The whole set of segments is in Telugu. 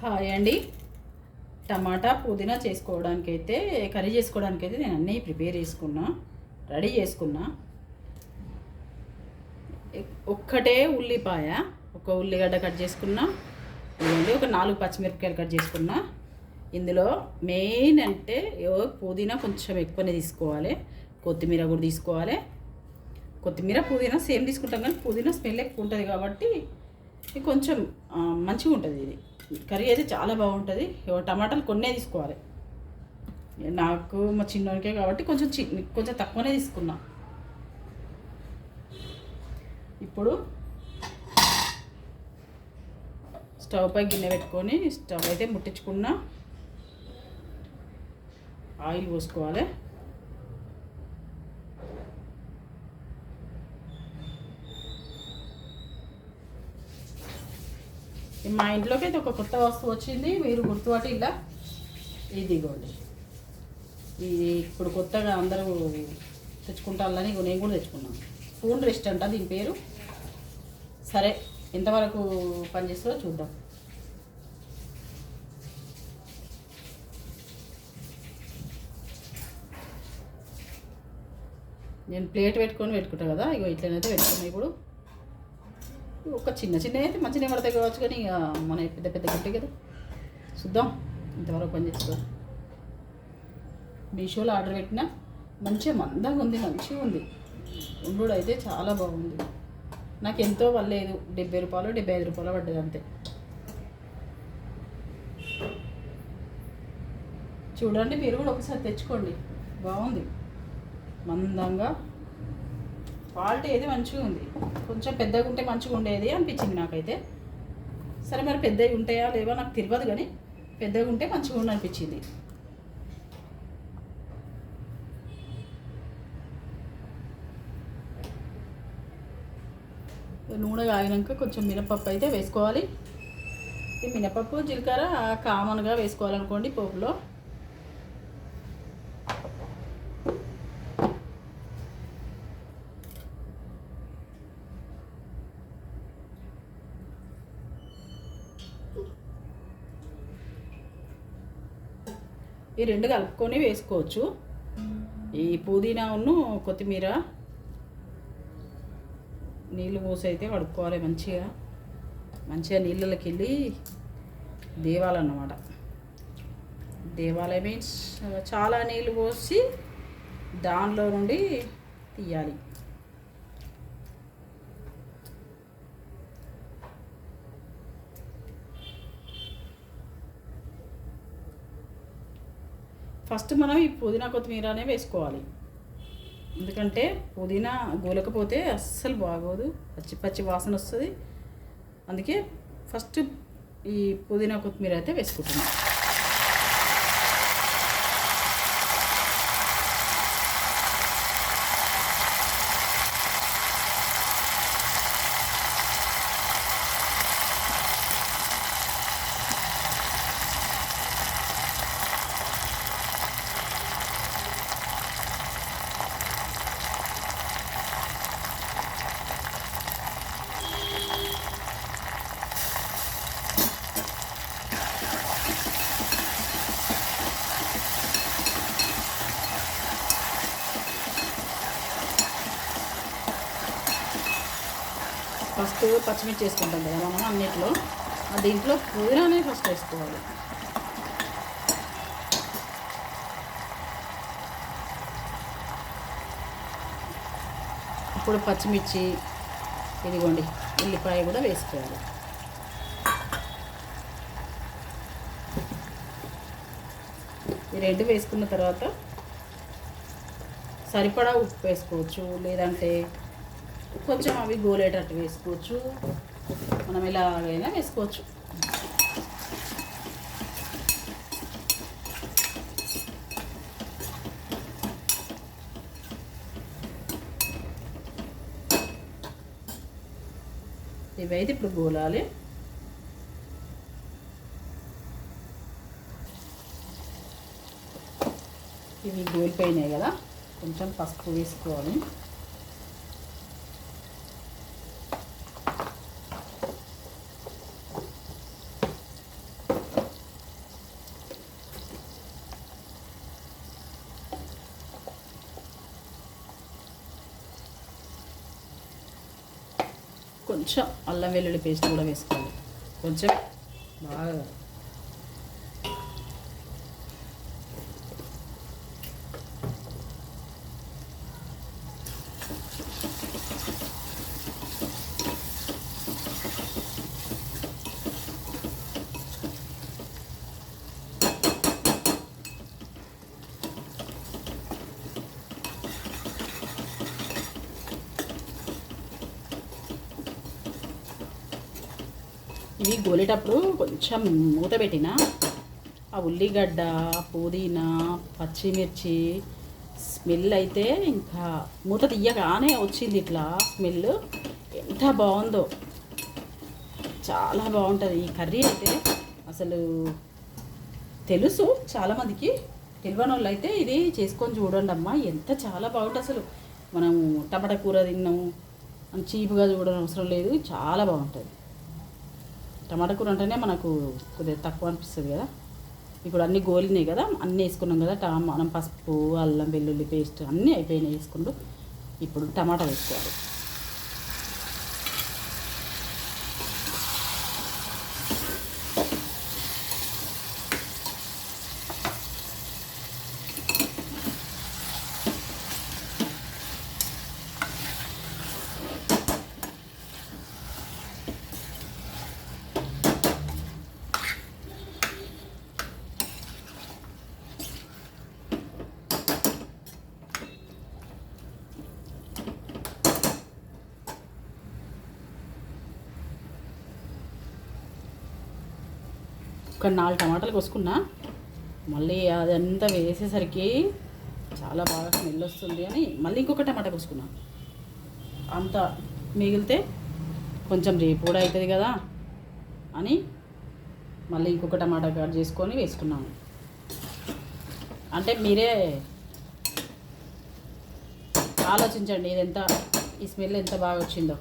హాయ్ అండి. టమాటా పుదీనా చేసుకోవడానికి అయితే కర్రీ చేసుకోవడానికి అయితే నేను అన్నీ ప్రిపేర్ చేసుకున్నా రెడీ చేసుకున్నా. ఒక్కటే ఉల్లిపాయ ఒక ఉల్లిగడ్డ కట్ చేసుకున్నా ఇవ్వండి ఒక నాలుగు పచ్చిమిరపకాయలు కట్ చేసుకున్నా. ఇందులో మెయిన్ అంటే ఏవో పుదీనా కొంచెం ఎక్కువనే తీసుకోవాలి. కొత్తిమీర కూడా తీసుకోవాలి. కొత్తిమీర పుదీనా సేమ్ తీసుకుంటాం కానీ పుదీనా స్మెల్ ఎక్కువ ఉంటుంది కాబట్టి కొంచెం మంచిగా ఉంటుంది ఇది. కర్రీ అయితే చాలా బాగుంటుంది. టమాటాలు కొన్నే తీసుకోవాలి. నాకు మా చిన్నోనికే కాబట్టి కొంచెం చి కొంచెం తక్కువనే తీసుకున్నా. ఇప్పుడు స్టవ్ పై గిన్నె పెట్టుకొని స్టవ్ అయితే ముట్టించుకున్నా. ఆయిల్ పోసుకోవాలి. మా ఇంట్లోకి అయితే ఒక కొత్త వస్తువు వచ్చింది. మీరు గుర్తుపట్టి ఇలా ఇదిగోండి. ఇది ఇప్పుడు కొత్తగా అందరూ తెచ్చుకుంటారని నేను కూడా తెచ్చుకున్నాను. ఫోన్ రెస్ట్ అంట దీని పేరు. సరే ఎంతవరకు పనిచేస్తుందో చూద్దాం. నేను ప్లేట్ పెట్టుకొని పెట్టుకుంటా కదా ఇగో ఇట్లనైతే పెట్టుకున్నాను ఇప్పుడు. ఒక చిన్న చిన్న అయితే మంచిగా పడతాయి కావచ్చు కానీ ఇక మన పెద్ద పెద్ద గట్టి కదా. చూద్దాం. ఇంతవరకు పని చేసుకో మీషోలో ఆర్డర్ పెట్టిన మంచిగా మందంగా ఉంది మంచిగా ఉంది. ఉండు అయితే చాలా బాగుంది. నాకు ఎంతో పర్లేదు. డెబ్బై రూపాయలు డెబ్బై ఐదు రూపాయలు పడ్డది అంతే. చూడండి మీరు కూడా ఒకసారి తెచ్చుకోండి. బాగుంది. మందంగా క్వాలిటీ అయితే మంచిగా ఉంది. కొంచెం పెద్దగా ఉంటే మంచిగా ఉండేది అనిపించింది నాకైతే. సరే మరి పెద్దవి ఉంటాయా లేవా నాకు తెలియదు కానీ పెద్దగా ఉంటే మంచిగా ఉండి అనిపించింది. నూనె కాగినాక కొంచెం మినపప్పు అయితే వేసుకోవాలి. ఈ మినపప్పు జీలకర్ర కామన్గా వేసుకోవాలనుకోండి పోపులో. ఈ రెండు కలుపుకొని వేసుకోవచ్చు. ఈ పుదీనాను కొత్తిమీర నీళ్ళు పోసి అయితే కడుక్కోవాలి మంచిగా. మంచిగా నీళ్ళకి వెళ్ళి దేవాలన్నమాట. దేవాలయం మీన్స్ చాలా నీళ్ళు పోసి దానిలో నుండి తీయాలి. ఫస్ట్ మనం ఈ పుదీనా కొత్తిమీరనే వేసుకోవాలి. ఎందుకంటే పుదీనా గోలకపోతే అస్సలు బాగోదు. పచ్చి పచ్చి వాసన వస్తుంది. అందుకే ఫస్ట్ ఈ పుదీనా కొత్తిమీర అయితే వేసుకుంటున్నాం. ఫస్ట్ పచ్చిమిర్చి వేసుకుంటాం కదా మనం అన్నిట్లో. దీంట్లో పుదీనానే ఫస్ట్ వేసుకోవాలి. ఇప్పుడు పచ్చిమిర్చి ఇదిగోండి ఉల్లిపాయ కూడా వేసుకోవాలి. ఈ రెండు వేసుకున్న తర్వాత సరిపడా ఉప్పు వేసుకోవచ్చు లేదంటే కొంచెం అవి గోలేటట్టు వేసుకోవచ్చు. మనం ఇలాగైనా వేసుకోవచ్చు. ఇవైతే ఇప్పుడు గోలాలి. ఇవి గోలిపోయినాయి కదా. కొంచెం పసుపు వేసుకోవాలి. కొంచెం అల్లం వెల్లుల్లి పేస్ట్ కూడా వేసుకోవాలి కొంచెం బాగా ఇవి గోలేటప్పుడు కొంచెం మూత పెట్టిన ఆ ఉల్లిగడ్డ పుదీనా పచ్చిమిర్చి స్మెల్ అయితే ఇంకా మూత తీయగానే వచ్చింది ఇట్లా స్మెల్. ఎంత బాగుందో. చాలా బాగుంటుంది. ఈ కర్రీ అయితే అసలు తెలుసు చాలామందికి. తెలియని వాళ్ళు అయితే ఇది చేసుకొని చూడండి అమ్మా. ఎంత చాలా బాగుంటుంది అసలు. మనం టమాటా కూర తిన్నాము చీపుగా చూడడం అవసరం లేదు. చాలా బాగుంటుంది. టమాటా కూర అంటేనే మనకు కొద్దిగా తక్కువ అనిపిస్తుంది కదా. ఇప్పుడు అన్నీ గోలినాయి కదా అన్నీ వేసుకున్నాం కదా టమా మనం పసుపు అల్లం వెల్లుల్లి పేస్ట్ అన్నీ అయిపోయినాయి వేసుకుంటూ ఇప్పుడు టమాటా వేసుకోవాలి. ఒక నాలుగు టమాటాలు కోసుకున్నా మళ్ళీ అదంతా వేసేసరికి చాలా బాగా స్మెల్ వస్తుంది అని మళ్ళీ ఇంకొక టమాటా కోసుకున్నా. అంత మిగిలితే కొంచెం రేపు కూడా అవుతుంది కదా అని మళ్ళీ ఇంకొక టమాటా కట్ చేసుకొని వేసుకున్నాను. అంటే మీరే ఆలోచించండి ఇది ఎంత ఈ స్మెల్ ఎంత బాగా వచ్చిందో.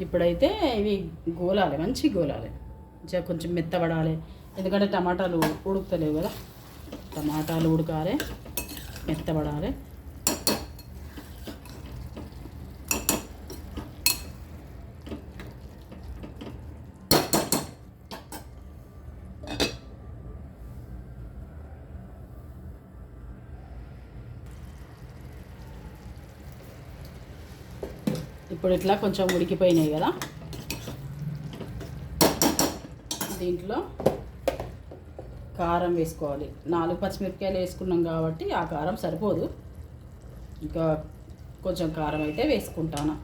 ఇప్పుడైతే ఇవి గోలాలి మంచి గోలాలి. మంచిగా కొంచెం మెత్తబడాలి. ఎందుకంటే టమాటాలు ఉడుకుతలేవు కదా. టమాటాలు ఉడకాలి మెత్తబడాలి. ఇప్పుడు ఇట్లా కొంచెం ఉడికిపోయినాయి కదా. దీంట్లో కారం వేసుకోవాలి. నాలుగు పచ్చిమిరపకాయలు వేసుకున్నాం కాబట్టి ఆ కారం సరిపోదు. ఇంకా కొంచెం కారం అయితే వేసుకుంటాను.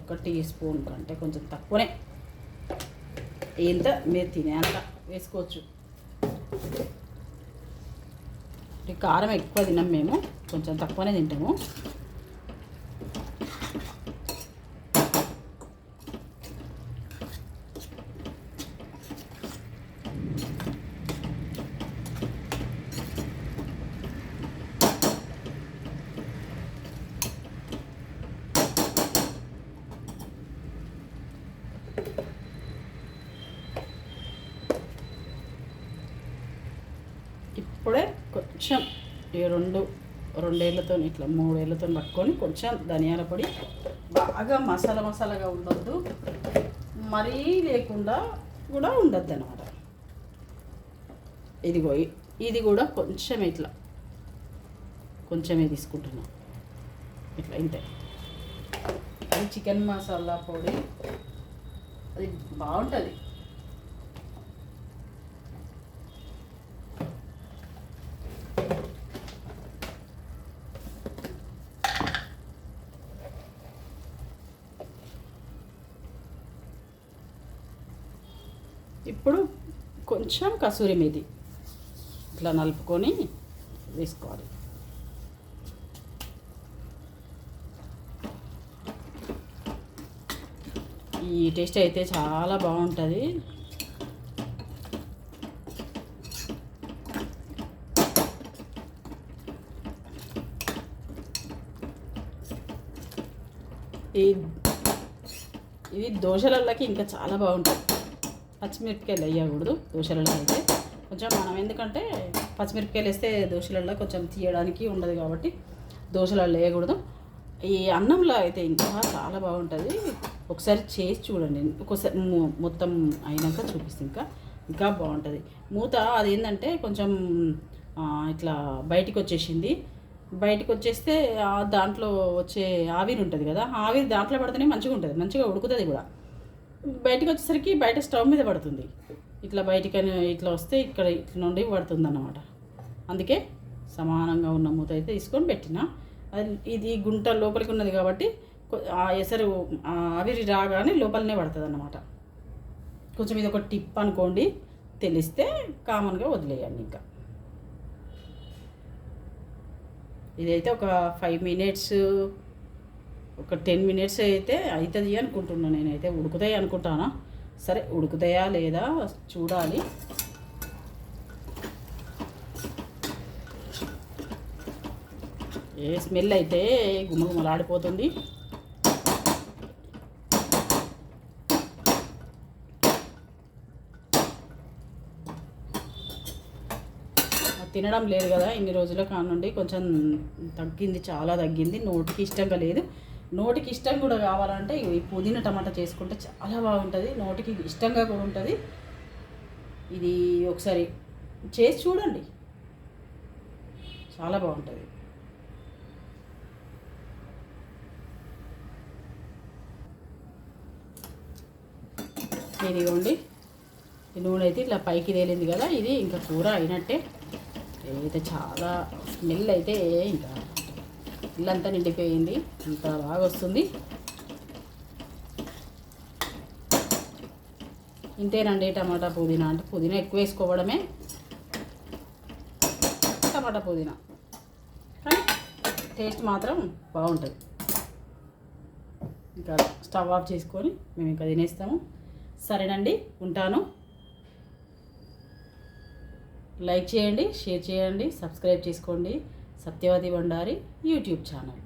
ఒక టీ స్పూన్ కంటే కొంచెం తక్కువనే. ఎంత మీరు తినేంత వేసుకోవచ్చు. కారం ఎక్కువ తినం మేము. కొంచెం తక్కువనే తింటాము ఇప్పుడే కొంచెం ఈ రెండు రెండేళ్ళతో ఇట్లా మూడేళ్ళతో పట్టుకొని కొంచెం ధనియాల పొడి బాగా మసాలా మసాలాగా ఉండొద్దు. మరీ లేకుండా కూడా ఉండద్దు అనమాట ఇదిగో ఇది కూడా కొంచెం ఇట్లా కొంచెమే తీసుకుంటున్నాం. ఇట్లా ఇంతే. అది చికెన్ మసాలా పొడి అది బాగుంటుంది. ఇప్పుడు కొంచెం కసూరి మేతి ఇట్లా నలుపుకొని వేసుకోవాలి. ఈ టేస్ట్ అయితే చాలా బాగుంటుంది. ఈ ఇది దోశలలోకి ఇంకా చాలా బాగుంటుంది. పచ్చిమిరపకాయలు వేయకూడదు దోశలలో అయితే. కొంచెం మనం ఎందుకంటే పచ్చిమిరపకాయలు వేస్తే దోశలలో కొంచెం తీయడానికి ఉండదు కాబట్టి దోశలలో వేయకూడదు. ఈ అన్నంలో అయితే ఇంకా చాలా బాగుంటుంది. ఒకసారి చేసి చూడండి. ఒకసారి మొత్తం అయినాక చూపిస్తుంది ఇంకా. ఇంకా బాగుంటుంది. మూత అది ఏంటంటే కొంచెం ఇట్లా బయటికి వచ్చేసింది. బయటకు వచ్చేస్తే దాంట్లో వచ్చే ఆవిరి ఉంటుంది కదా ఆవిరి దాంట్లో పడితేనే మంచిగా ఉంటుంది. మంచిగా ఉడుకుతుంది కూడా. బయటికి వచ్చేసరికి బయట స్టవ్ మీద పడుతుంది. ఇట్లా బయటికి ఇట్లా వస్తే ఇక్కడ ఇట్లా నుండి పడుతుంది అన్నమాట అందుకే సమానంగా ఉన్న మూత అయితే తీసుకొని పెట్టిన. అది ఇది గుంట లోపలికి ఉన్నది కాబట్టి ఆ ఎసరు ఆవిరి రాగానే లోపలనే పడుతుంది అన్నమాట కొంచెం ఇది ఒక టిప్ అనుకోండి. తెలిస్తే కామన్గా వదిలేయండి ఇంకా. ఇదైతే ఒక ఫైవ్ మినిట్స్ ఒక టెన్ మినిట్స్ అయితే అవుతుంది అనుకుంటున్నాను నేనైతే. ఉడుకుతాయి అనుకుంటానా? సరే ఉడుకుతాయా లేదా చూడాలి. ఏ స్మెల్ అయితే గుమగుమలాడిపోతుంది. తినడం లేదు కదా ఇన్ని రోజుల కానుండి కొంచెం తగ్గింది చాలా తగ్గింది. నోటికి ఇష్టంగా లేదు. నోటికి ఇష్టం కూడా కావాలంటే ఈ పుదీనా టమాటా చేసుకుంటే చాలా బాగుంటుంది. నోటికి ఇష్టంగా కూడా ఉంటుంది. ఇది ఒకసారి చేసి చూడండి. చాలా బాగుంటుంది. ఇదిగోండి. ఈ నూనె అయితే ఇట్లా పైకి తేలింది కదా ఇది ఇంకా కూర అయినట్టే. అయితే చాలా స్మెల్ అయితే ఇంకా ఇల్లంతా నిండిపోయింది. అంత బాగా వస్తుంది. ఇంతేనండి టమాటా పుదీనా. అంటే పుదీనా ఎక్కువ వేసుకోవడమే. టమాటా పుదీనా. టేస్ట్ మాత్రం బాగుంటుంది. ఇంకా స్టవ్ ఆఫ్ చేసుకొని మేము ఇంకా తినేస్తాము. సరేనండి ఉంటాను. లైక్ చేయండి షేర్ చేయండి సబ్స్క్రైబ్ చేసుకోండి. Satyavati Bandari YouTube channel.